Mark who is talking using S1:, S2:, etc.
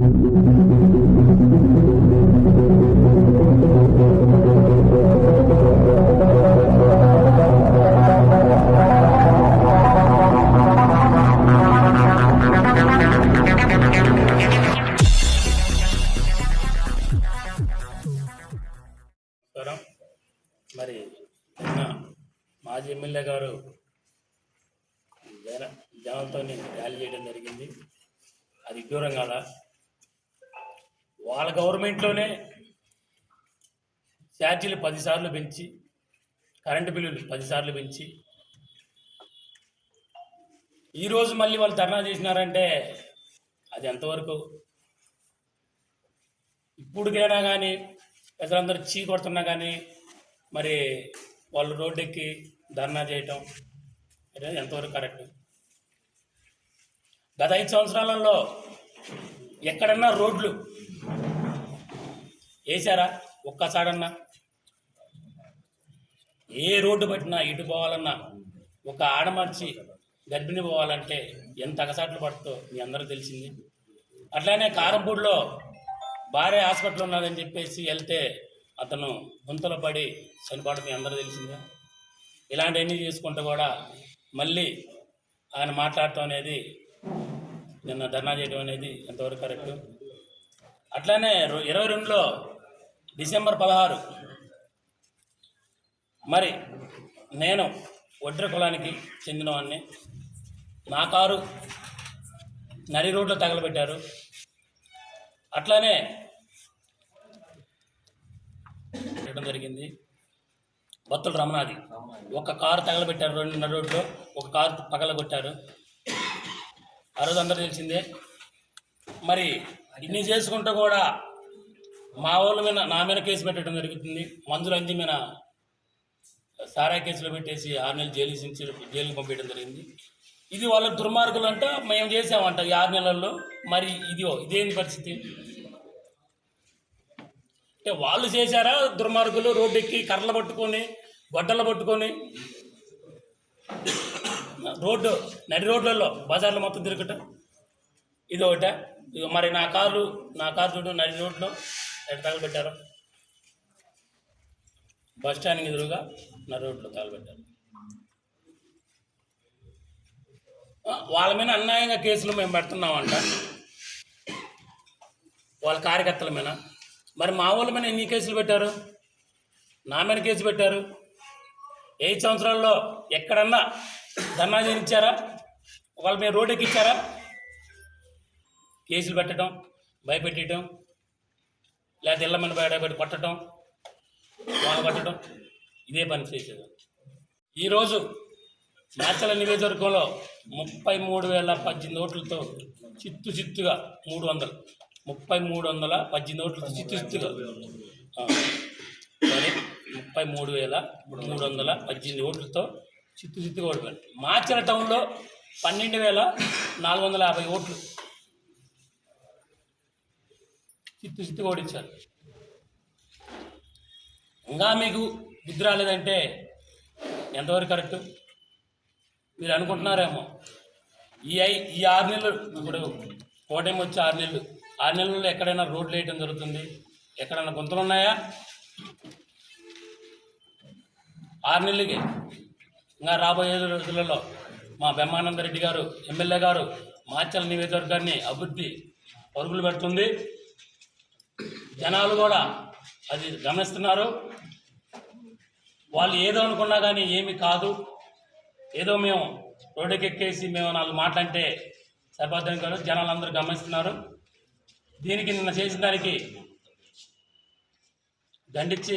S1: నమస్కారం. మరి నిన్న మాజీ ఎమ్మెల్యే గారు జన జనంతో ర్యాలీ చేయడం జరిగింది. అది విడ్డూరం కాదా? వాళ్ళ గవర్నమెంట్లోనే ఛార్జీలు పదిసార్లు పెంచి కరెంటు బిల్లులు పదిసార్లు పెంచి ఈరోజు మళ్ళీ వాళ్ళు ధర్నా చేసినారంటే అది ఎంతవరకు? ఇప్పుడుకైనా కానీ ప్రజలందరూ చీ కొడుతున్నా కానీ మరి వాళ్ళు రోడ్డెక్కి ధర్నా చేయటం అనేది ఎంతవరకు కరెక్ట్? గత ఐదు సంవత్సరాలలో ఎక్కడన్నా రోడ్లు వేశారా? ఒక్కసాడన్నా ఏ రోడ్డు పట్టినా ఇటు పోవాలన్నా ఒక ఆడమర్చి గర్భిణి పోవాలంటే ఎంత అగసాట్లు పడుతుందో మీ అందరూ తెలిసింది. అట్లానే కారంపూడిలో భార్య హాస్పిటల్ ఉన్నదని చెప్పేసి వెళ్తే అతను గుంతలో పడి చనిపోవడం మీ అందరూ తెలిసిందే. ఇలాంటివన్నీ చేసుకుంటూ కూడా మళ్ళీ ఆయన మాట్లాడటం అనేది నిన్న ధర్నా చేయడం అనేది ఎంతవరకు కరెక్ట్? అట్లానే ఇరవై రెండులో డిసెంబర్ పదహారు. మరి నేను ఒడ్ర కులానికి చెందినవాడిని నా కారు నరి రోడ్లో తగలబెట్టారు. అట్లానే చేయడం జరిగింది. బత్తుల రమణాది. ఒక కారు తగలబెట్టారు రెండు రోడ్లో ఒక కారు పగలగొట్టారు. ఆ రోజు అందరూ తెలిసిందే. మరి ఇన్ని చేసుకుంటూ కూడా మా వాళ్ళ మీద నా మీద కేసు పెట్టడం జరుగుతుంది. మంజులు అంజి మీద సారా కేసులో పెట్టేసి ఆరు నెలలు జైలు సించి జైలుకి పంపించడం జరిగింది. ఇది వాళ్ళ దుర్మార్గులు అంట మేము చేసామంట ఈ ఆరు నెలల్లో. మరి ఇదిగో ఇదేంటి పరిస్థితి? అంటే వాళ్ళు చేశారా దుర్మార్గులు? రోడ్డు ఎక్కి కర్రలు పట్టుకొని గొడ్డలు పట్టుకొని? రోడ్డు నడి రోడ్లలో బజార్లో మొత్తం తిరగటం. ఇది ఒకట మరి నా కారు నా కారు చూడు నడి రోడ్లో. ఎక్కడ తగలబెట్టారు బస్ స్టాండ్కి ఎదురుగా నా రోడ్లో తగలబెట్టారు వాళ్ళ మీద అన్యాయంగా కేసులు మేము పెడుతున్నామంట. వాళ్ళ కార్యకర్తల మీద. మరి మా వాళ్ళ మీద ఎన్ని కేసులు పెట్టారు? నా మీద కేసు పెట్టారు? ఐదు సంవత్సరాల్లో ఎక్కడన్నా ధర్నా చేయించారా? వాళ్ళ మీద రోడ్ ఎక్కించారా? కేసులు పెట్టడం భయపెట్టడం లేకపోతే ఇళ్ళ మీద బయటపెట్టి కొట్టడం వాళ్ళు కొట్టడం ఇదే పని చేసేది. ఈరోజు మేచల నియోజకవర్గంలో ముప్పై మూడు వేల పద్దెనిమిది ఓట్లతో చిత్తు చిత్తుగా మూడు వందలు. ముప్పై మూడు వందల పద్దెనిమిది ఓట్లతో చిత్తు చిత్తుగా. ఆ, ముప్పై మూడు వేల మూడు వందల పద్దెనిమిది ఓట్లతో చిత్తు చిత్తుగా ఓడిపోయారు. మాచల టౌన్లో పన్నెండు వేల నాలుగు వందల యాభై ఓట్లు. చిత్తు చిత్తు ఓడించారు ఇంకా మీకు బుద్ధి రాలేదంటే ఎంతవరకు కరెక్ట్? మీరు అనుకుంటున్నారేమో. ఈ ఐ ఈ ఆరు నెలలు ఇప్పుడు కోటేమి వచ్చి ఆరు నెలలు. ఆరు నెలల్లో ఎక్కడైనా రోడ్లు వేయటం జరుగుతుంది? ఎక్కడైనా గుంతలు ఉన్నాయా? ఆరు నెలలకి ఇంకా రాబోయే రోజులలో మా బ్రహ్మానంద రెడ్డి గారు ఎమ్మెల్యే గారు మాచల నియోజకవర్గాన్ని అభివృద్ధి పరుగులు పెడుతుంది. జనాలు కూడా అది గమనిస్తున్నారు. వాళ్ళు ఏదో అనుకున్నా కానీ ఏమి కాదు. ఏదో మేము రోడ్డుకెక్కేసి మేము నాలుగు మాటలంటే సరిపోద్దని కాదు. జనాలు అందరూ గమనిస్తున్నారు. దీనికి నిన్న చేసిన దానికి దండిచ్చి